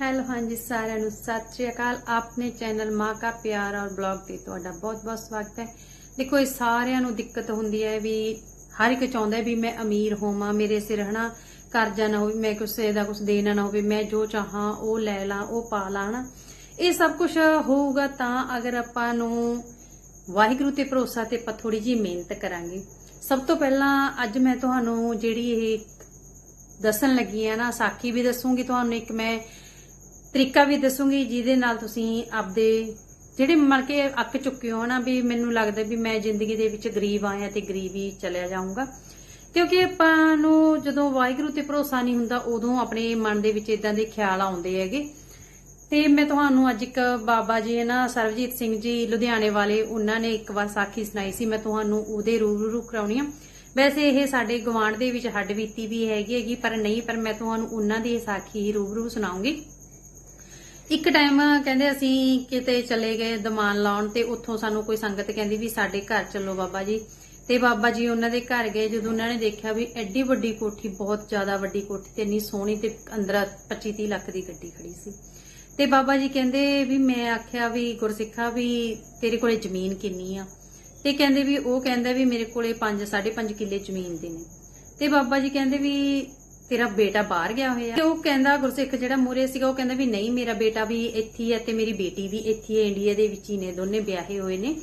Hello, ਹਾਂਜੀ, ਸਾਰਿਆਂ ਨੂੰ ਸਤਿ ਸ਼੍ਰੀ ਅਕਾਲ। ਆਪਣੇ ਚੈਨਲ ਮਾਂ ਕਾ ਪਿਆਰ ਔਰ ਬਲੌਗ ਤੇ ਤੁਹਾਡਾ ਬਹੁਤ-ਬਹੁਤ ਸਵਾਗਤ ਹੈ। ਦੇਖੋ, ਇਹ ਸਾਰਿਆਂ ਨੂੰ ਦਿੱਕਤ ਹੁੰਦੀ ਹੈ ਵੀ ਹਰ ਇੱਕ ਚਾਹੁੰਦਾ ਵੀ ਮੈਂ ਅਮੀਰ ਹੋਵਾਂ, ਮੇਰੇ ਸਿਰ ਹਨਾ ਕਰਜ਼ਾ ਨਾ ਹੋਵੇ, ਮੈਂ ਕਿਸੇ ਦਾ ਕੁਝ ਦੇਣਾ ਨਾ ਹੋਵੇ, ਮੈਂ ਜੋ ਚਾਹਾਂ ਉਹ ਲੈ ਲਾਂ, ਉਹ ਪਾ ਲਾਂ, ਹਨਾ। ਇਹ ਸਭ ਕੁਝ ਹੋਊਗਾ ਤਾਂ ਅਗਰ ਆਪਾਂ ਨੂੰ ਵਾਹਿਗੁਰੂ ਤੇ ਭਰੋਸਾ ਤੇ ਆਪਾਂ ਥੋੜੀ ਜਿਹੀ ਮਿਹਨਤ ਕਰਾਂਗੇ। ਸਭ ਤੋਂ ਪਹਿਲਾਂ ਅੱਜ ਮੈਂ ਤੁਹਾਨੂੰ ਜਿਹੜੀ ਇਹ ਦੱਸਣ ਲੱਗੀ ਆ ਨਾ, ਸਾਖੀ ਵੀ ਦੱਸੂਗੀ ਤੁਹਾਨੂੰ, ਇੱਕ ਮੈਂ ਤਰੀਕਾ ਵੀ ਦੱਸੂਗੀ ਜਿਹਦੇ ਨਾਲ ਤੁਸੀਂ ਆਪਦੇ ਜਿਹੜੇ ਮਰ ਕੇ ਅੱਕ ਚੁੱਕੇ ਹੋ ਨਾ ਵੀ ਮੈਨੂੰ ਲੱਗਦਾ ਵੀ ਮੈਂ ਜ਼ਿੰਦਗੀ ਦੇ ਵਿੱਚ ਗਰੀਬ ਆਇਆ ਤੇ ਗਰੀਬ ਹੀ ਚਲਿਆ ਜਾਊਂਗਾ। ਕਿਉਂਕਿ ਆਪਾਂ ਨੂੰ ਜਦੋਂ ਵਾਹਿਗੁਰੂ ਤੇ ਭਰੋਸਾ ਨਹੀਂ ਹੁੰਦਾ, ਉਦੋਂ ਆਪਣੇ ਮਨ ਦੇ ਵਿੱਚ ਇਦਾਂ ਦੇ ਖਿਆਲ ਆਉਂਦੇ ਹੈਗੇ। ਤੇ ਮੈਂ ਤੁਹਾਨੂੰ ਅੱਜ ਇੱਕ ਬਾਬਾ ਜੀ ਹੈ ਨਾ ਸਰਵਜੀਤ ਸਿੰਘ ਜੀ ਲੁਧਿਆਣੇ ਵਾਲੇ, ਉਹਨਾਂ ਨੇ ਇੱਕ ਵਾਰ ਸਾਖੀ ਸੁਣਾਈ ਸੀ, ਮੈਂ ਤੁਹਾਨੂੰ ਉਹਦੇ ਰੂਬਰੂ ਕਰਾਉਣੀ ਆ। ਵੈਸੇ ਇਹ ਸਾਡੇ ਗਵਾਂਢ ਦੇ ਵਿੱਚ ਹੱਡ ਬੀਤੀ ਵੀ ਹੈਗੀ ਹੈਗੀ, ਪਰ ਨਹੀਂ, ਪਰ ਮੈਂ ਤੁਹਾਨੂੰ ਉਹਨਾਂ ਦੀ ਇਹ ਸਾਖੀ ਹੀ ਰੂਬਰੂ ਸੁਣਾਉਂਗੀ। ਇੱਕ ਟਾਈਮ ਕਹਿੰਦੇ ਅਸੀਂ ਕਿਤੇ ਚਲੇ ਗਏ ਦਮਾਨ ਲਾਉਣ ਤੇ ਉੱਥੋਂ ਸਾਨੂੰ ਕੋਈ ਸੰਗਤ ਕਹਿੰਦੀ ਵੀ ਸਾਡੇ ਘਰ ਚੱਲੋ ਬਾਬਾ ਜੀ। ਤੇ ਬਾਬਾ ਜੀ ਉਹਨਾਂ ਦੇ ਘਰ ਗਏ, ਜਦੋਂ ਉਹਨਾਂ ਨੇ ਦੇਖਿਆ ਵੀ ਐਡੀ ਵੱਡੀ ਕੋਠੀ, ਬਹੁਤ ਜ਼ਿਆਦਾ ਵੱਡੀ ਕੋਠੀ ਤੇ ਇੰਨੀ ਸੋਹਣੀ ਤੇ ਅੰਦਰ 25 30 ਲੱਖ ਦੀ ਗੱਡੀ ਖੜੀ ਸੀ। ਤੇ ਬਾਬਾ ਜੀ ਕਹਿੰਦੇ ਵੀ ਮੈਂ ਆਖਿਆ ਵੀ ਗੁਰਸਿੱਖਾ ਵੀ ਤੇਰੇ ਕੋਲੇ ਜ਼ਮੀਨ ਕਿੰਨੀ ਆ? ਤੇ ਕਹਿੰਦੇ ਵੀ ਉਹ ਕਹਿੰਦਾ ਵੀ ਮੇਰੇ ਕੋਲੇ 5 5.5 ਕਿੱਲੇ ਜ਼ਮੀਨ ਦੇ ਨੇ। ਤੇ ਬਾਬਾ ਜੀ ਕਹਿੰਦੇ ਵੀ ਤੇਰਾ ਬੇਟਾ ਬਾਹਰ ਗਿਆ ਹੋਇਆ। ਤੇ ਉਹ ਕਹਿੰਦਾ, ਗੁਰਸਿੱਖ ਜਿਹੜਾ ਮੂਰੇ ਸੀਗਾ, ਉਹ ਕਹਿੰਦਾ ਵੀ ਨਹੀਂ, ਮੇਰਾ ਬੇਟਾ ਵੀ ਇੱਥੇ ਹੀ ਹੈ ਤੇ ਮੇਰੀ ਬੇਟੀ ਵੀ ਇੱਥੇ ਹੀ ਹੈ, ਇੰਡੀਆ ਦੇ ਵਿੱਚ ਹੀ ਨੇ, ਦੋਨੇ ਵਿਆਹੇ ਹੋਏ ਨੇ।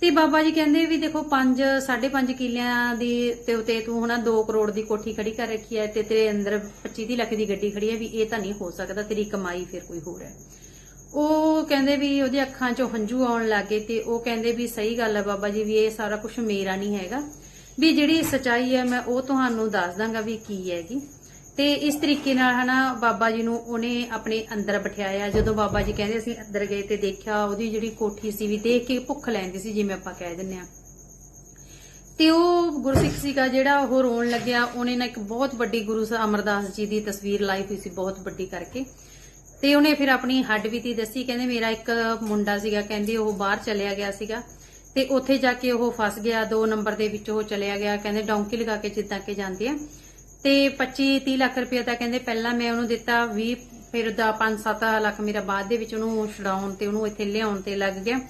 ਤੇ ਬਾਬਾ ਜੀ ਕਹਿੰਦੇ ਵੀ ਦੇਖੋ 5 5.5 ਕਿੱਲਿਆਂ ਦੀ ਤੇ ਉਤੇ ਤੂੰ ਹਨਾ 2 ਕਰੋੜ ਦੀ ਕੋਠੀ ਖੜੀ ਕਰ ਰੱਖੀ ਹੈ ਤੇ ਤੇਰੇ ਅੰਦਰ 25 30 ਲੱਖ ਦੀ ਗੱਡੀ ਖੜੀ ਹੈ ਵੀ ਇਹ ਤਾਂ ਨਹੀਂ ਹੋ ਸਕਦਾ, ਤੇਰੀ ਕਮਾਈ ਫਿਰ ਕੋਈ ਹੋਰ ਹੈ। ਉਹ ਕਹਿੰਦੇ ਵੀ ਉਹਦੀ ਅੱਖਾਂ 'ਚੋਂ ਹੰਝੂ ਆਉਣ ਲੱਗੇ ਤੇ ਉਹ ਕਹਿੰਦੇ ਵੀ ਸਹੀ ਗੱਲ ਹੈ ਬਾਬਾ ਜੀ, ਵੀ ਇਹ ਸਾਰਾ ਕੁਝ ਮੇਰਾ ਨਹੀਂ ਹੈਗਾ। ਵੀ ਜਿਹੜੀ ਸਚਾਈ ਹੈ, ਮੈਂ ਉਹ ਤੁਹਾਨੂੰ ਦੱਸ ਦਾਂਗਾ ਵੀ ਕੀ ਹੈਗੀ। ਤੇ ਇਸ ਤਰੀਕੇ ਨਾਲ ਹਨਾ, ਬਾਬਾ ਜੀ ਨੂੰ ਉਹਨੇ ਆਪਣੇ ਅੰਦਰ ਬਿਠਾਇਆ। ਜਦੋਂ ਬਾਬਾ ਜੀ ਕਹਿੰਦੇ ਅਸੀਂ ਅੰਦਰ ਗਏ ਤੇ ਦੇਖਿਆ, ਉਹਦੀ ਜਿਹੜੀ ਕੋਠੀ ਸੀ ਵੀ ਦੇਖ ਕੇ ਭੁੱਖ ਲੈਂਦੀ ਸੀ, ਜਿਵੇਂ ਆਪਾਂ ਕਹਿ ਦਿੰਨੇ ਆ ਤੇ ਉਹ ਗੁਰਸਿੱਖ ਸੀਗਾ ਜਿਹੜਾ ਉਹ ਰੋਣ ਲੱਗਿਆ। ਉਹਨੇ ਨਾ ਇੱਕ ਬਹੁਤ ਵੱਡੀ ਗੁਰੂ ਸਾਹਿਬ ਅਮਰਦਾਸ ਜੀ ਦੀ ਤਸਵੀਰ ਲਾਈ ਹੋਈ ਸੀ ਬਹੁਤ ਵੱਡੀ ਕਰਕੇ। ਤੇ ਉਹਨੇ ਫਿਰ ਆਪਣੀ ਹੱਡ ਹੱਡਬੀਤੀ ਦੱਸੀ। ਕਹਿੰਦੇ ਮੇਰਾ ਇੱਕ ਮੁੰਡਾ ਸੀਗਾ, ਕਹਿੰਦੇ ਉਹ ਬਾਹਰ ਚਲਿਆ ਗਿਆ ਸੀਗਾ। ਤੇ ਉੱਥੇ ਜਾ ਕੇ ਉਹ ਫਸ ਗਿਆ 2 ਨੰਬਰ ਦੇ ਵਿੱਚ ਉਹ ਚਲਿਆ ਗਿਆ, ਕਹਿੰਦੇ ਡੌਂਕੀ ਲਗਾ ਕੇ ਜਿੱਦਾਂ ਕਿ ਜਾਂਦੇ ਆ। ਤੇ 25 30 ਲੱਖ ਰੁਪਏ ਤਾਂ ਕਹਿੰਦੇ ਪਹਿਲਾਂ ਮੈਂ ਉਹਨੂੰ ਦਿੱਤਾ 20 ਫਿਰ ਦਾ 5-7 ਲੱਖ ਮੇਰਾ ਬਾਅਦ ਦੇ ਵਿੱਚ ਉਹਨੂੰ ਛਡਾਉਣ ਤੇ ਉਹਨੂੰ ਇੱਥੇ ਲਿਆਉਣ ਤੇ ਲੱਗ ਗਿਆ।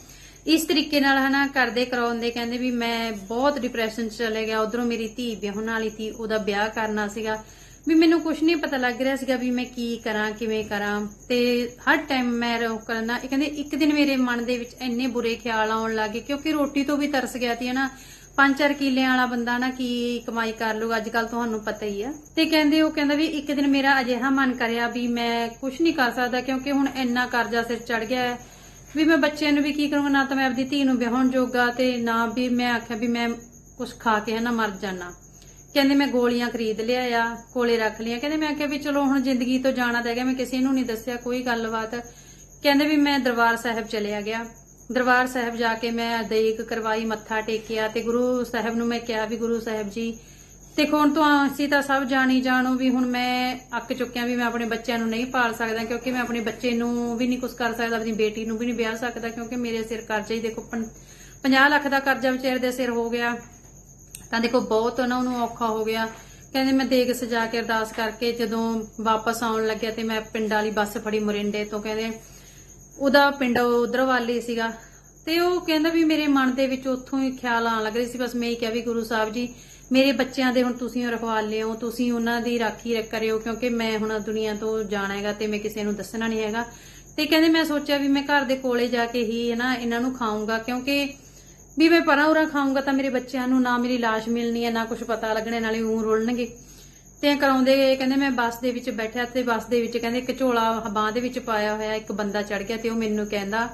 ਇਸ ਤਰੀਕੇ ਨਾਲ ਹਨਾ ਕਰਦੇ ਕਰਾਉਂਦੇ ਕਹਿੰਦੇ ਵੀ ਮੈਂ ਬਹੁਤ ਡਿਪਰੈਸ਼ਨ ਚ ਚਲੇ ਗਿਆ, ਉਧਰੋਂ ਮੇਰੀ ਧੀ ਵਿਆਹਣ ਵਾਲੀ ਸੀ, ਉਹਦਾ ਵਿਆਹ ਕਰਨਾ ਸੀਗਾ। ਵੀ ਮੈਨੂੰ ਕੁਝ ਨਹੀਂ ਪਤਾ ਲੱਗ ਰਿਹਾ ਸੀਗਾ ਵੀ ਮੈਂ ਕੀ ਕਰਾਂ, ਕਿਵੇਂ ਕਰਾਂ। ਤੇ ਹਰ ਟਾਈਮ ਮੈਂ ਰੋ ਕਰਨਾ ਇਹ ਕਹਿੰਦੇ ਇੱਕ ਦਿਨ ਮੇਰੇ ਮਨ ਦੇ ਵਿੱਚ ਇੰਨੇ ਬੁਰੇ ਖਿਆਲ ਆਉਣ ਲੱਗੇ ਕਿਉਂਕਿ ਰੋਟੀ ਤੋਂ ਵੀ ਤਰਸ ਗਿਆ ਸੀ, ਹਨਾ। ਪੰਜ ਚਾਰ ਕਿੱਲਿਆਂ ਵਾਲਾ ਬੰਦਾ ਨਾ ਕੀ ਕਮਾਈ ਕਰ ਲੂਗਾ ਅੱਜ ਕੱਲ ਤੁਹਾਨੂੰ ਪਤਾ ਹੀ ਆ। ਤੇ ਕਹਿੰਦੇ, ਉਹ ਕਹਿੰਦਾ ਵੀ ਇੱਕ ਦਿਨ ਮੇਰਾ ਅਜਿਹਾ ਮਨ ਕਰਿਆ ਵੀ ਮੈਂ ਕੁਝ ਨਹੀਂ ਕਰ ਸਕਦਾ, ਕਿਉਂਕਿ ਹੁਣ ਇੰਨਾ ਕਰਜ਼ਾ ਸਿਰ ਚੜ ਗਿਆ ਹੈ। ਵੀ ਮੈਂ ਬੱਚਿਆਂ ਨੂੰ ਵੀ ਕੀ ਕਰੂੰਗਾ, ਨਾ ਤਾਂ ਮੈਂ ਆਪਣੀ ਧੀ ਨੂੰ ਵਿਆਹਣ ਜੋਗਾ ਤੇ ਨਾ ਵੀ ਮੈਂ ਆਖਿਆ ਵੀ ਮੈਂ ਕੁਝ ਖਾ ਕੇ, ਹਨਾ, ਮਰ ਜਾਣਾ। ਕਹਿੰਦੇ ਮੈਂ ਗੋਲੀਆਂ ਖਰੀਦ ਲਿਆ ਆ ਕੋਲੇ ਰੱਖ ਲਿਆ ਕਹਿੰਦੇ ਮੈਂ ਕਿਹਾ ਵੀ ਚਲੋ ਹੁਣ ਜ਼ਿੰਦਗੀ ਤੋਂ ਜਾਣਾ ਤਾਂ ਹੈਗਾ, ਮੈਂ ਕਿਸੇ ਨੂੰ ਨਹੀਂ ਦੱਸਿਆ ਕੋਈ ਗੱਲਬਾਤ। ਕਹਿੰਦੇ ਵੀ ਮੈਂ ਦਰਬਾਰ ਸਾਹਿਬ ਚਲਿਆ ਗਿਆ। ਦਰਬਾਰ ਸਾਹਿਬ ਜਾ ਕੇ ਮੈਂ ਦੇਗ ਕਰਵਾਈ, ਮੱਥਾ ਟੇਕਿਆ ਤੇ ਗੁਰੂ ਸਾਹਿਬ ਨੂੰ ਮੈਂ ਕਿਹਾ ਵੀ ਗੁਰੂ ਸਾਹਿਬ ਜੀ ਤੇ ਹੁਣ ਤੋਂ ਅਸੀਂ ਤਾਂ ਸਭ ਜਾਣੀ ਜਾਣੋ ਵੀ ਹੁਣ ਮੈਂ ਅੱਕ ਚੁੱਕਿਆ ਵੀ ਮੈਂ ਆਪਣੇ ਬੱਚਿਆਂ ਨੂੰ ਨਹੀਂ ਪਾਲ ਸਕਦਾ, ਕਿਉਂਕਿ ਮੈਂ ਆਪਣੇ ਬੱਚੇ ਨੂੰ ਵੀ ਨਹੀਂ ਕੁਝ ਕਰ ਸਕਦਾ, ਆਪਣੀ ਬੇਟੀ ਨੂੰ ਵੀ ਨਹੀਂ ਵਿਆਹ ਸਕਦਾ, ਕਿਉਂਕਿ ਮੇਰੇ ਸਿਰ ਕਰਜ਼ਾ ਹੀ ਦੇਖੋ 50 ਲੱਖ ਦਾ ਕਰਜ਼ਾ ਵਿਚਾਰੇ ਦੇ ਸਿਰ ਹੋ ਗਿਆ। ਤਾਂ ਦੇਖੋ ਬਹੁਤ ਉਹਨਾਂ ਨੂੰ ਔਖਾ ਹੋ ਗਿਆ। ਕਹਿੰਦੇ ਮੈਂ ਦੇਗ ਸਜਾ ਕੇ ਅਰਦਾਸ ਕਰਕੇ ਜਦੋਂ ਵਾਪਸ ਆਉਣ ਲੱਗਿਆ ਤੇ ਮੈਂ ਪਿੰਡ ਵਾਲੀ ਬੱਸ ਫੜੀ ਮੋਰਿੰਡੇ ਤੋਂ, ਕਹਿੰਦੇ ਉਹਦਾ ਪਿੰਡ ਉਧਰ ਵਾਲੀ ਸੀਗਾ। ਤੇ ਉਹ ਕਹਿੰਦਾ ਵੀ ਮੇਰੇ ਮਨ ਦੇ ਵਿੱਚ ਉੱਥੋਂ ਹੀ ਖਿਆਲ ਆਉਣ ਲੱਗ ਰਹੀ ਸੀ, ਬਸ ਮੈਂ ਹੀ ਕਿਹਾ ਵੀ ਗੁਰੂ ਸਾਹਿਬ ਜੀ, ਮੇਰੇ ਬੱਚਿਆਂ ਦੇ ਹੁਣ ਤੁਸੀਂ ਰਖਵਾਲ ਲਿਓ, ਤੁਸੀਂ ਉਹਨਾਂ ਦੀ ਰਾਖੀ ਕਰਿਓ, ਕਿਉਂਕਿ ਮੈਂ ਹੁਣ ਦੁਨੀਆ ਤੋਂ ਜਾਣਾ ਹੈਗਾ ਤੇ ਮੈਂ ਕਿਸੇ ਨੂੰ ਦੱਸਣਾ ਨਹੀਂ ਹੈਗਾ। ਤੇ ਕਹਿੰਦੇ ਮੈਂ ਸੋਚਿਆ ਵੀ ਮੈਂ ਘਰ ਦੇ ਕੋਲੇ ਜਾ ਕੇ ਹੀ ਨਾ ਇਹਨਾਂ ਨੂੰ ਖਾਉਂਗਾ ਕਿਉਂਕਿ ਵੀ ਮੈਂ ਪਰਾਂ ਉਰਾਂ ਖਾਊਂਗਾ ਤਾਂ ਮੇਰੇ ਬੱਚਿਆਂ ਨੂੰ ਨਾ ਮੇਰੀ ਲਾਸ਼ ਮਿਲਣੀ ਹੈ, ਨਾ ਕੁਝ ਪਤਾ ਲੱਗਣੇ, ਨਾਲੇ ਉਹ ਰੁਲਣਗੇ। ਤੇ ਕਰਾਉਂਦੇ ਗਏ, ਕਹਿੰਦੇ ਮੈਂ ਬੱਸ ਦੇ ਵਿੱਚ ਬੈਠਿਆ ਤੇ ਬੱਸ ਦੇ ਵਿੱਚ ਕਹਿੰਦੇ ਇੱਕ ਝੋਲਾ ਬਾਹ ਦੇ ਵਿੱਚ ਪਾਇਆ ਹੋਇਆ, ਇੱਕ ਬੰਦਾ ਚੜ ਗਿਆ ਤੇ ਉਹ ਮੈਨੂੰ ਕਹਿੰਦਾ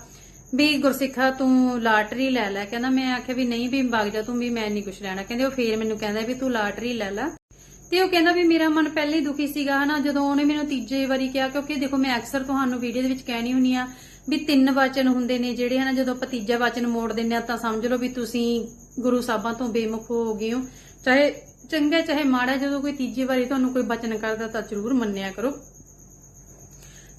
ਵੀ ਗੁਰਸਿੱਖਾ ਤੂੰ ਲਾਟਰੀ ਲੈ ਲੈ। ਕਹਿੰਦਾ ਮੈਂ ਆਖਿਆ ਵੀ ਨਹੀਂ ਵੀ ਵਗ ਜਾ ਤੂੰ ਵੀ ਮੈਂ ਨਹੀਂ ਕੁਝ ਲੈਣਾ। ਕਹਿੰਦੇ ਉਹ ਫੇਰ ਮੈਨੂੰ ਕਹਿੰਦਾ ਵੀ ਤੂੰ ਲਾਟਰੀ ਲੈ ਲੈ। ਤੇ ਉਹ ਕਹਿੰਦਾ ਵੀ ਮੇਰਾ ਮਨ ਪਹਿਲੇ ਹੀ ਦੁਖੀ ਸੀਗਾ, ਹਨਾ? ਜਦੋਂ ਉਹਨੇ ਮੈਨੂੰ ਤੀਜੇ ਵਾਰੀ ਕਿਹਾ, ਕਿਉਂਕਿ ਦੇਖੋ ਮੈਂ ਅਕਸਰ ਤੁਹਾਨੂੰ ਵੀਡੀਓ ਦੇ ਵਿੱਚ ਕਹਿਣੀ ਹੁੰਨੀ ਆ ਵੀ ਤਿੰਨ ਵਚਨ ਹੁੰਦੇ ਨੇ ਜਿਹੜੇ, ਹਨਾ? ਜਦੋਂ ਆਪਾਂ ਤੀਜਾ ਵਚਨ ਮੋੜ ਦਿੰਨੇ ਆ ਤਾਂ ਸਮਝ ਲਓ ਵੀ ਤੁਸੀਂ ਗੁਰੂ ਸਾਹਿਬਾਂ ਤੋਂ ਬੇਮੁਖ ਹੋ ਗਏ ਹੋ। ਚਾਹੇ ਚੰਗਾ, ਚਾਹੇ ਮਾੜਾ, ਜਦੋਂ ਕੋਈ ਤੀਜੀ ਵਾਰੀ ਤੁਹਾਨੂੰ ਕੋਈ ਬਚਨ ਕਰਦਾ ਤਾਂ ਜ਼ਰੂਰ ਮੰਨਿਆ ਕਰੋ।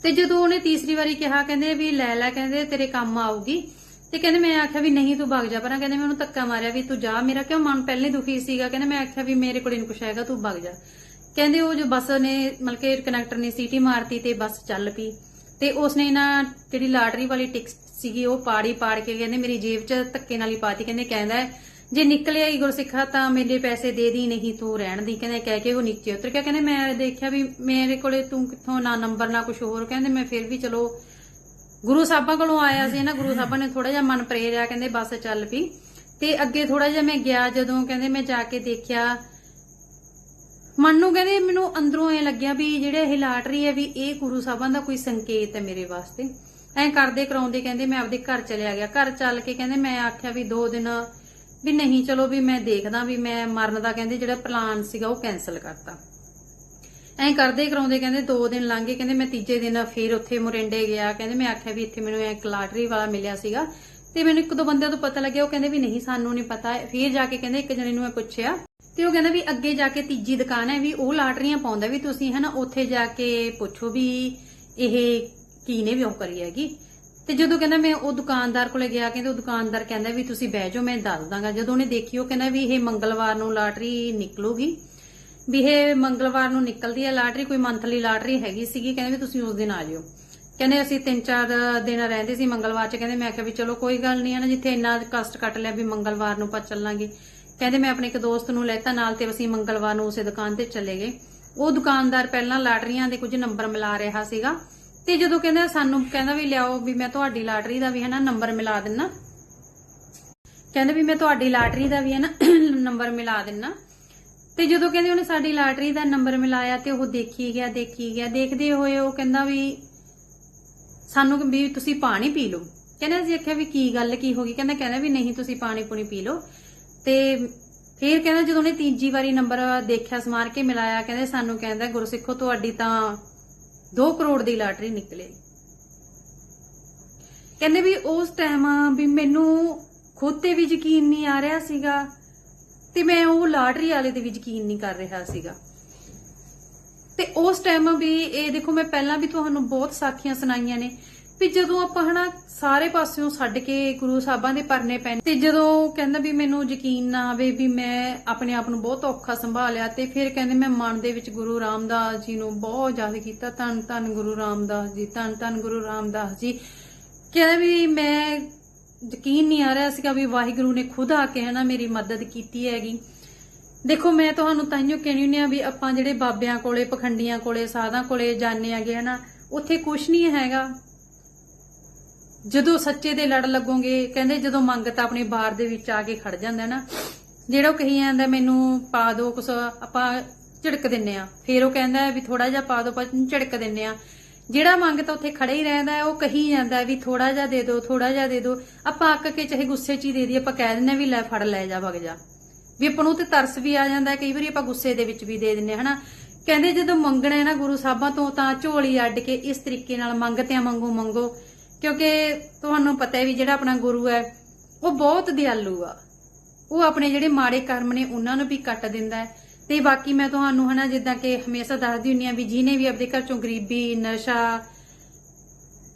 ਤੇ ਜਦੋਂ ਉਹਨੇ ਤੀਸਰੀ ਵਾਰੀ ਕਿਹਾ, ਕਹਿੰਦੇ ਵੀ ਲੈ ਲੈ, ਕਹਿੰਦੇ ਤੇਰੇ ਕੰਮ ਆਊਗੀ। ਤੇ ਕਹਿੰਦੇ ਮੈਂ ਆਖਿਆ ਵੀ ਨਹੀਂ ਤੂੰ ਭੱਗ ਜਾ ਪਰਾਂ। ਕਹਿੰਦੇ ਮੈਂ ਉਹਨੂੰ ਧੱਕਾ ਮਾਰਿਆ ਵੀ ਤੂੰ ਜਾ। ਮੇਰਾ ਕਿਉਂ ਮਨ ਪਹਿਲੇ ਦੁਖੀ ਸੀਗਾ ਕਹਿੰਦੇ ਮੈਂ ਆਖਿਆ ਵੀ ਮੇਰੇ ਕੋਲ ਨਹੀਂ ਕੁਛ ਹੈਗਾ, ਤੂੰ ਭੱਗ ਜਾ। ਕਹਿੰਦੇ ਉਹ ਜੋ ਬੱਸ ਨੇ, ਮਤਲਬ ਕਿ ਕਨੈਕਟਰ ਨੇ ਸੀਟੀ ਮਾਰਤੀ ਤੇ ਬੱਸ ਚੱਲ ਪਈ। ਤੇ ਉਸਨੇ ਨਾ ਜਿਹੜੀ ਲਾਟਰੀ ਵਾਲੀ ਟਿਕਸ ਸੀਗੀ, ਉਹ ਪਾੜੀ ਪਾੜ ਕੇ ਕਹਿੰਦੇ ਮੇਰੀ ਜੇਬ 'ਚ ਧੱਕੇ ਨਾਲ ਹੀ ਪਾਤੀ। ਕਹਿੰਦੇ ਕਹਿੰਦਾ, ਜੇ ਨਿਕਲਿਆ ਹੀ ਗੁਰਸਿੱਖਾ ਤਾਂ ਮੇਰੇ ਪੈਸੇ ਦੇ ਦੀ, ਨਹੀਂ ਤੂੰ ਰਹਿਣ ਦੀ। ਕਹਿੰਦੇ ਕਹਿ ਕੇ ਉਹ ਨੀਚੇ ਉਤਰ ਗਿਆ। ਕਹਿੰਦੇ ਮੈਂ ਦੇਖਿਆ ਵੀ ਮੇਰੇ ਕੋਲੇ ਤੂੰ ਕਿੱਥੋਂ ਨਾ ਨੰਬਰ ਨਾ ਕੁਝ ਹੋਰ। ਕਹਿੰਦੇ ਮੈਂ ਫਿਰ ਵੀ ਚਲੋ ਗੁਰੂ ਸਾਹਿਬਾਂ ਕੋਲੋਂ ਆਇਆ ਸੀ ਨਾ, ਗੁਰੂ ਸਾਹਿਬਾਂ ਨੇ ਥੋੜਾ ਜਿਹਾ ਮਨ ਪ੍ਰੇਰਿਆ ਕਹਿੰਦੇ ਬਸ ਚੱਲ ਪਈ। ਤੇ ਅੱਗੇ ਥੋੜਾ ਜਿਹਾ ਮੈਂ ਗਿਆ ਜਦੋਂ, ਕਹਿੰਦੇ ਮੈਂ ਜਾ ਕੇ ਦੇਖਿਆ। ਮਨ ਨੂੰ ਕਹਿੰਦੇ ਮੈਨੂੰ ਅੰਦਰੋਂ ਐ ਲੱਗਿਆ ਵੀ ਜਿਹੜੇ ਇਹ ਲਾਟਰੀ ਹੈ ਵੀ ਇਹ ਗੁਰੂ ਸਾਹਿਬਾਂ ਦਾ ਕੋਈ ਸੰਕੇਤ ਹੈ ਮੇਰੇ ਵਾਸਤੇ। ਐਂ ਕਰਦੇ ਕਰਾਉਂਦੇ ਕਹਿੰਦੇ ਮੈਂ ਆਪਦੇ ਘਰ ਚਲਿਆ ਗਿਆ। ਘਰ ਚੱਲ ਕੇ ਕਹਿੰਦੇ ਮੈਂ ਆਖਿਆ ਵੀ ਦੋ ਦਿਨ ਵੀ ਨਹੀਂ, ਚਲੋ ਵੀ ਮੈਂ ਦੇਖਦਾ ਵੀ ਮੈਂ ਮਰਨ ਦਾ ਕਹਿੰਦੇ ਜਿਹੜਾ ਪਲਾਨ ਸੀਗਾ ਉਹ ਕੈਨਸਲ ਕਰਤਾ। ਐਂ ਕਰਦੇ ਕਰਾਉਂਦੇ, ਕਹਿੰਦੇ ਦੋ ਦਿਨ ਲੰਘ ਗਏ, ਕਹਿੰਦੇ ਮੈਂ ਤੀਜੇ ਦਿਨ ਫੇਰ ਉੱਥੇ ਮੋਰਿੰਡੇ ਗਿਆ, ਕਹਿੰਦੇ ਮੈਂ ਆਖਿਆ ਵੀ ਇੱਥੇ ਮੈਨੂੰ ਇੱਕ ਲਾਟਰੀ ਵਾਲਾ ਮਿਲਿਆ ਸੀਗਾ, ਤੇ ਮੈਨੂੰ ਇੱਕ ਦੋ ਬੰਦਿਆਂ ਤੋਂ ਪਤਾ ਲੱਗਿਆ, ਉਹ ਕਹਿੰਦੇ ਵੀ ਨਹੀਂ, ਸਾਨੂੰ ਨਹੀਂ ਪਤਾ। ਫੇਰ ਜਾ ਕੇ ਕਹਿੰਦੇ ਇੱਕ ਜਣੇ ਨੂੰ ਮੈਂ ਪੁੱਛਿਆ, ਤੇ ਉਹ ਕਹਿੰਦਾ ਵੀ ਅੱਗੇ ਜਾ ਕੇ ਤੀਜੀ ਦੁਕਾਨ ਹੈ ਵੀ ਉਹ ਲਾਟਰੀਆਂ ਪਾਉਂਦਾ ਵੀ ਤੁਸੀਂ, ਹਨਾ, ਉੱਥੇ ਜਾ ਕੇ ਪੁੱਛੋ ਵੀ ਇਹ ਕੀ ਨੇ ਵੀ ਉਹ ਕਰੀ ਹੈਗੀ। ਤੇ ਜਦੋਂ ਕਹਿੰਦਾ ਮੈਂ ਉਹ ਦੁਕਾਨਦਾਰ ਕੋਲੇ ਗਿਆ, ਕਹਿੰਦੇ ਉਹ ਦੁਕਾਨਦਾਰ ਕਹਿੰਦਾ ਵੀ ਤੁਸੀਂ ਬਹਿ ਜਾਓ, ਮੈਂ ਦੱਸ ਦਾਂਗਾ। ਜਦੋਂ ਉਹਨੇ ਦੇਖੀ, ਉਹ ਕਹਿੰਦਾ ਵੀ ਇਹ ਮੰਗਲਵਾਰ ਨੂੰ ਲਾਟਰੀ ਨਿਕਲੂਗੀ। ਵੀ ਇਹ ਮੰਗਲਵਾਰ ਨੂੰ ਨਿਕਲਦੀ ਹੈ ਲਾਟਰੀ, ਕੋਈ ਮੰਥਲੀ ਲਾਟਰੀ ਹੈਗੀ ਸੀਗੀ, ਕਹਿੰਦੇ ਵੀ ਤੁਸੀਂ ਉਸ ਦਿਨ ਆ ਜਿਓ। ਕਹਿੰਦੇ ਅਸੀਂ ਤਿੰਨ ਚਾਰ ਦਿਨ ਰਹਿੰਦੇ ਸੀ ਮੰਗਲਵਾਰ ਚ, ਕਹਿੰਦੇ ਮੈਂ ਕਿਹਾ ਵੀ ਚਲੋ ਕੋਈ ਗੱਲ ਨਹੀਂ ਹੈ ਨਾ, ਜਿੱਥੇ ਇੰਨਾ ਕਸ਼ਟ ਕੱਟ ਲਿਆ ਵੀ ਮੰਗਲਵਾਰ ਨੂੰ ਆਪਾਂ ਚੱਲਾਂਗੇ। ਕਹਿੰਦੇ ਮੈਂ ਆਪਣੇ ਇੱਕ ਦੋਸਤ ਨੂੰ ਲੈਤਾ, ਨਾਲ ਤੇ ਅਸੀਂ ਮੰਗਲਵਾਰ ਨੂੰ ਉਸੇ ਦੁਕਾਨ ਤੇ ਚਲੇ ਗਏ। ਉਹ ਦੁਕਾਨਦਾਰ ਪਹਿਲਾਂ ਲਾਟਰੀਆਂ ਦੇ ਕੁਝ ਨੰਬਰ ਮਿਲਾ ਰਿਹਾ ਸੀਗਾ। ਤੇ ਜਦੋਂ ਕਹਿੰਦਾ ਸਾਨੂੰ, ਕਹਿੰਦਾ ਵੀ ਲਿਆਓ ਵੀ ਮੈਂ ਤੁਹਾਡੀ ਲਾਟਰੀ ਦਾ ਵੀ ਹੈ ਨਾ ਨੰਬਰ ਮਿਲਾ ਦਿੰਨਾ। ਕਹਿੰਦੇ ਵੀ ਮੈਂ ਤੁਹਾਡੀ ਲਾਟਰੀ ਦਾ ਵੀ ਹੈ ਨਾ, ਨੰਬਰ ਮਿਲਾ ਦਿੰਨਾ। ਤੇ ਜਦੋਂ ਕਹਿੰਦੇ ਉਹਨੇ ਸਾਡੀ ਲਾਟਰੀ ਦਾ ਨੰਬਰ ਮਿਲਾਇਆ ਤੇ ਉਹ ਦੇਖੀ ਗਿਆ ਦੇਖੀ ਗਿਆ, ਦੇਖਦੇ ਹੋਏ ਉਹ ਕਹਿੰਦਾ ਵੀ ਸਾਨੂੰ ਵੀ ਤੁਸੀਂ ਪਾਣੀ ਪੀ ਲਓ। ਕਹਿੰਦੇ ਅਸੀਂ ਆਖਿਆ ਵੀ ਕੀ ਗੱਲ, ਕੀ ਹੋ ਗਈ? ਕਹਿੰਦਾ ਕਹਿੰਦਾ ਵੀ ਨਹੀਂ, ਤੁਸੀਂ ਪਾਣੀ ਪੂਣੀ ਪੀ ਲਓ। ਤੇ ਫਿਰ ਕਹਿੰਦਾ ਜਦੋਂ ਉਹਨੇ ਤੀਜੀ ਵਾਰੀ ਨੰਬਰ ਦੇਖਿਆ, ਸਮਾਰ ਕੇ ਮਿਲਾਇਆ, ਕਹਿੰਦੇ ਸਾਨੂੰ ਕਹਿੰਦਾ, ਗੁਰਸਿੱਖੋ, ਤੁਹਾਡੀ ਤਾਂ 2 ਕਰੋੜ ਦੀ ਲਾਟਰੀ ਨਿਕਲੇ। ਕਹਿੰਦੇ ਵੀ ਉਸ ਟਾਈਮ ਵੀ ਮੈਨੂੰ ਖੁਦ ਤੇ ਵੀ ਯਕੀਨ ਨਹੀਂ ਆ ਰਿਹਾ ਸੀਗਾ। ਤੇ ਮੈਂ ਉਹ ਲਾਟਰੀ ਵਾਲੇ ਦੇ ਵੀ ਯਕੀਨ ਨਹੀਂ ਕਰ ਰਿਹਾ ਸੀਗਾ। ਤੇ ਉਸ ਟਾਈਮ ਵੀ ਇਹ ਦੇਖੋ, ਮੈਂ ਪਹਿਲਾਂ ਵੀ ਤੁਹਾਨੂੰ ਬਹੁਤ ਸਾਖੀਆਂ ਸੁਣਾਈਆਂ ਨੇ ਵੀ ਜਦੋਂ ਆਪਾਂ ਹਨਾ ਸਾਰੇ ਪਾਸਿਓਂ ਛੱਡ ਕੇ ਗੁਰੂ ਸਾਹਿਬਾਂ ਦੇ ਪਰਨੇ ਪੈਣ ਤੇ ਜਦੋਂ ਕਹਿੰਦਾ ਵੀ ਮੈਨੂੰ ਯਕੀਨ ਨਾ ਆਵੇ ਵੀ ਮੈਂ ਆਪਣੇ ਆਪ ਨੂੰ ਬਹੁਤ ਔਖਾ ਸੰਭਾਲਿਆ ਤੇ ਫਿਰ ਕਹਿੰਦੇ ਮੈਂ ਮਨ ਦੇ ਵਿੱਚ ਗੁਰੂ ਰਾਮਦਾਸ ਜੀ ਨੂੰ ਬਹੁਤ ਯਾਦ ਕੀਤਾ, ਧੰਨ ਧੰਨ ਗੁਰੂ ਰਾਮਦਾਸ ਜੀ, ਧੰਨ ਧੰਨ ਗੁਰੂ ਰਾਮਦਾਸ ਜੀ। ਕਹਿੰਦਾ ਵੀ ਮੈਂ ਯਕੀਨ ਨਹੀਂ ਆ ਰਿਹਾ ਸੀਗਾ ਵੀ ਵਾਹਿਗੁਰੂ ਨੇ ਖੁਦ ਆ ਕੇ ਹਨਾ ਮੇਰੀ ਮਦਦ ਕੀਤੀ ਹੈਗੀ। ਦੇਖੋ, ਮੈਂ ਤੁਹਾਨੂੰ ਤਾਈਓ ਕਹਿਣੀ ਹੁੰਦੀ ਆ ਵੀ ਆਪਾਂ ਜਿਹੜੇ ਬਾਬਿਆਂ ਕੋਲੇ, ਪਖੰਡੀਆਂ ਕੋਲੇ, ਸਾਧਾਂ ਕੋਲੇ ਜਾਂਦੇ ਆਗੇ ਹਨਾ, ਉੱਥੇ ਕੁਝ ਨਹੀਂ ਹੈਗਾ। ਜਦੋਂ ਸੱਚੇ ਦੇ ਲੜ ਲੱਗੋਗੇ, ਕਹਿੰਦੇ ਜਦੋਂ ਮੰਗਤਾ ਆਪਣੇ ਬਾਰ ਦੇ ਵਿੱਚ ਆ ਕੇ ਖੜ ਜਾਂਦਾ ਨਾ, ਜਿਹੜਾ ਉਹ ਕਹੀ ਜਾਂਦਾ, ਮੈਨੂੰ ਪਾ ਦਿਓ ਕੁਛ, ਆਪਾਂ ਝਿੜਕ ਦਿੰਨੇ ਆ। ਫਿਰ ਉਹ ਕਹਿੰਦਾ ਵੀ ਥੋੜਾ ਜਿਹਾ ਪਾ ਦਿਓ, ਆਪਾਂ ਝਿੜਕ ਦਿੰਨੇ ਆ। ਜਿਹੜਾ ਮੰਗਤਾ ਉੱਥੇ ਖੜਾ ਹੀ ਰਹਿੰਦਾ ਹੈ, ਉਹ ਕਹੀ ਜਾਂਦਾ ਵੀ ਥੋੜਾ ਜਿਹਾ ਦੇ ਦਿਓ ਥੋੜਾ ਜਿਹਾ ਦੇ ਦਿਓ। ਆਪਾਂ ਅੱਕ ਕੇ ਚਾਹੇ ਗੁੱਸੇ 'ਚ ਹੀ ਦੇ ਦਈਏ ਆਪਾਂ ਕਹਿ ਦਿੰਨੇ ਵੀ ਲੈ ਫੜ ਲੈ ਜਾ ਵਗ ਜਾ। ਵੀ ਆਪਾਂ ਨੂੰ ਤੇ ਤਰਸ ਵੀ ਆ ਜਾਂਦਾ ਕਈ ਵਾਰੀ ਆਪਾਂ ਗੁੱਸੇ ਦੇ ਵਿੱਚ ਵੀ ਦੇ ਦਿੰਨੇ ਆ, ਹਨਾ? ਕਹਿੰਦੇ ਜਦੋਂ ਮੰਗਣਾ ਹੈ ਨਾ ਗੁਰੂ ਸਾਹਿਬਾਂ ਤੋਂ ਤਾਂ ਝੋਲੀ ਅੱਡ ਕੇ ਇਸ ਤਰੀਕੇ ਨਾਲ ਮੰਗਤਿਆਂ ਮੰਗੋ ਮੰਗੋ। ਕਿਉਂਕਿ ਤੁਹਾਨੂੰ ਪਤਾ ਹੈ ਵੀ ਜਿਹੜਾ ਆਪਣਾ ਗੁਰੂ ਹੈ ਉਹ ਬਹੁਤ ਦਿਆਲੂ ਆ। ਉਹ ਆਪਣੇ ਜਿਹੜੇ ਮਾੜੇ ਕਰਮ ਨੇ ਉਹਨਾਂ ਨੂੰ ਵੀ ਕੱਟ ਦਿੰਦਾ ਹੈ। ਤੇ ਬਾਕੀ ਮੈਂ ਤੁਹਾਨੂੰ ਹਨਾ ਜਿੱਦਾਂ ਕਿ ਹਮੇਸ਼ਾ ਦੱਸਦੀ ਹੁੰਨੀ ਆ ਵੀ ਜਿਹਨੇ ਵੀ ਆਪਣੇ ਘਰ ਚੋਂ ਗਰੀਬੀ, ਨਸ਼ਾ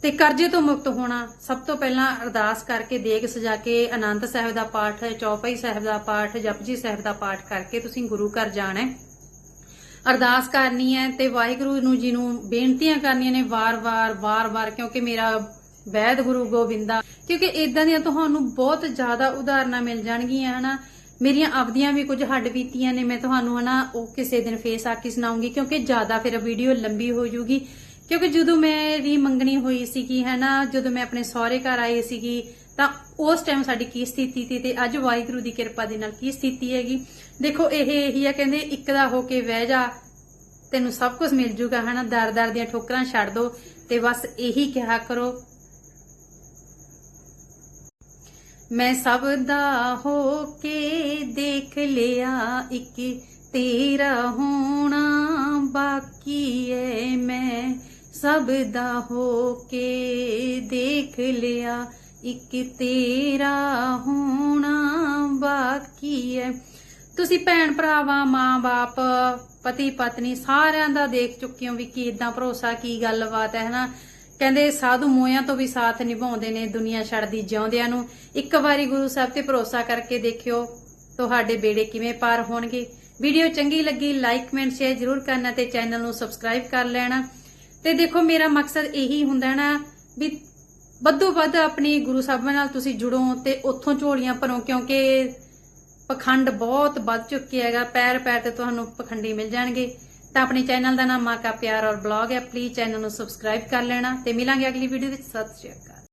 ਤੇ ਕਰਜ਼ੇ ਤੋਂ ਮੁਕਤ ਹੋਣਾ ਸਭ ਤੋਂ ਪਹਿਲਾਂ ਅਰਦਾਸ ਕਰਕੇ, ਦੇਗ ਸਜਾ ਕੇ ਆਨੰਦ ਸਾਹਿਬ ਦਾ ਪਾਠ, ਚੌਪਈ ਸਾਹਿਬ ਦਾ ਪਾਠ, ਜਪਜੀ ਸਾਹਿਬ ਦਾ ਪਾਠ ਕਰਕੇ ਤੁਸੀਂ ਗੁਰੂ ਘਰ ਜਾਣਾ ਹੈ। ਅਰਦਾਸ ਕਰਨੀ ਹੈ ਤੇ ਵਾਹਿਗੁਰੂ ਨੂੰ ਜੀ ਨੂੰ ਬੇਨਤੀਆਂ ਕਰਨੀਆਂ ਨੇ ਵਾਰ-ਵਾਰ ਵਾਰ-ਵਾਰ ਕਿਉਂਕਿ ਮੇਰਾ ਵੈਦ ਗੁਰੂ ਗੋਬਿੰਦਾ, ਕਿਉਂਕਿ ਇਦਾਂ ਦੀਆਂ ਤੁਹਾਨੂੰ ਬਹੁਤ ਜ਼ਿਆਦਾ ਉਦਾਹਰਨਾਂ ਮਿਲ ਜਾਣਗੀਆਂ ਹਨਾ। ਮੇਰੀਆਂ ਆਪਦੀਆਂ ਵੀ ਕੁਝ ਹੱਡ ਬੀਤੀਆਂ ਨੇ, ਮੈਂ ਤੁਹਾਨੂੰ ਹਨਾ ਉਹ ਕਿਸੇ ਦਿਨ ਫੇਸ ਆ ਕੇ ਸੁਣਾਉਂਗੀ, ਕਿਉਂਕਿ ਜ਼ਿਆਦਾ ਫਿਰ ਵੀਡੀਓ ਲੰਬੀ ਹੋ ਜੂਗੀ। ਕਿਉਂਕਿ ਜਦੋਂ ਮੇਰੀ ਮੰਗਣੀ ਹੋਈ ਸੀਗੀ, ਹਨਾ, ਜਦੋਂ ਮੈਂ ਆਪਣੇ ਸਹੁਰੇ ਘਰ ਆਈ ਸੀਗੀ, ਤਾਂ ਉਸ ਟਾਈਮ ਸਾਡੀ ਕੀ ਸਥਿਤੀ ਸੀ ਤੇ ਅੱਜ ਵਾਹਿਗੁਰੂ ਦੀ ਕਿਰਪਾ ਦੇ ਨਾਲ ਕੀ ਸਥਿਤੀ ਹੈਗੀ। ਦੇਖੋ, ਇਹ ਇਹੀ ਆ, ਕਹਿੰਦੇ ਇੱਕ ਦਾ ਹੋ ਕੇ ਬਹਿ ਜਾ, ਤੈਨੂੰ ਸਭ ਕੁਝ ਮਿਲ ਜੂਗਾ, ਹਨਾ ਦਰ ਦਰ ਦੀਆਂ ਠੋਕਰਾਂ ਛੱਡ ਦੋ ਤੇ ਬਸ ਇਹੀ ਕਿਹਾ ਕਰੋ। ਮੈਂ ਸਭ ਦਾ ਹੋ ਕੇ ਦੇਖ ਲਿਆ, ਇੱਕ ਤੇਰਾ ਹੋਣਾ ਬਾਕੀ ਏ ਮੈਂ ਸਭ ਦਾ ਹੋ ਕੇ ਦੇਖ ਲਿਆ, ਇੱਕ ਤੇਰਾ ਹੋਣਾ ਬਾਕੀ ਏ ਤੁਸੀਂ ਭੈਣ ਭਰਾਵਾਂ ਮਾਂ-ਬਾਪ ਪਤੀ ਪਤਨੀ ਸਾਰਿਆਂ ਦਾ ਦੇਖ ਚੁੱਕੇ ਹੋ ਵੀ ਕੀ ਇਦਾਂ ਭਰੋਸਾ, ਕੀ ਗੱਲਬਾਤ ਹੈ, ਹਨਾ? ਕਹਿੰਦੇ ਸਾਧੂ ਮੋਇਆਂ ਤੋਂ ਵੀ ਸਾਥ ਨਿਭਾਉਂਦੇ ਨੇ, ਦੁਨੀਆ ਛੱਡਦੀ ਜਿਉਂਦਿਆਂ ਨੂੰ। ਇੱਕ ਵਾਰੀ ਗੁਰੂ ਸਾਹਿਬ ਤੇ ਭਰੋਸਾ ਕਰਕੇ ਦੇਖਿਓ, ਤੁਹਾਡੇ ਬੇੜੇ ਕਿਵੇਂ ਪਾਰ ਹੋਣਗੇ। ਵੀਡੀਓ ਚੰਗੀ ਲੱਗੀ, ਲਾਈਕ, ਕਮੈਂਟ, ਸ਼ੇਅਰ ਜਰੂਰ ਕਰਨਾ ਤੇ ਚੈਨਲ ਨੂੰ ਸਬਸਕ੍ਰਾਈਬ ਕਰ ਲੈਣਾ। ਤੇ ਦੇਖੋ, ਮੇਰਾ ਮਕਸਦ ਇਹੀ ਹੁੰਦਾ ਨਾ ਵੀ ਵੱਧੋ ਵੱਧ ਆਪਣੀ ਗੁਰੂ ਸਾਹਿਬ ਨਾਲ ਤੁਸੀਂ ਜੁੜੋ ਤੇ ਉੱਥੋਂ ਝੋਲੀਆਂ ਭਰੋ, ਕਿਉਂਕਿ ਪਖੰਡ ਬਹੁਤ ਵੱਧ ਚੁੱਕਿਆ ਹੈਗਾ। ਪੈਰ ਪੈਰ ਤੇ ਤੁਹਾਨੂੰ ਪਖੰਡੀ ਮਿਲ ਜਾਣਗੇ। ਤਾਂ ਆਪਣੇ ਚੈਨਲ ਦਾ ਨਾਮ ਮਾਂ ਕਾ ਪਿਆਰ ਔਰ ਬਲੌਗ ਹੈ ਪਲੀਜ਼ ਚੈਨਲ ਨੂੰ ਸਬਸਕ੍ਰਾਈਬ ਕਰ ਲੈਣਾ ਤੇ ਮਿਲਾਂਗੇ ਅਗਲੀ ਵੀਡੀਓ ਵਿੱਚ। ਸਤਿ ਸ਼੍ਰੀ ਅਕਾਲ।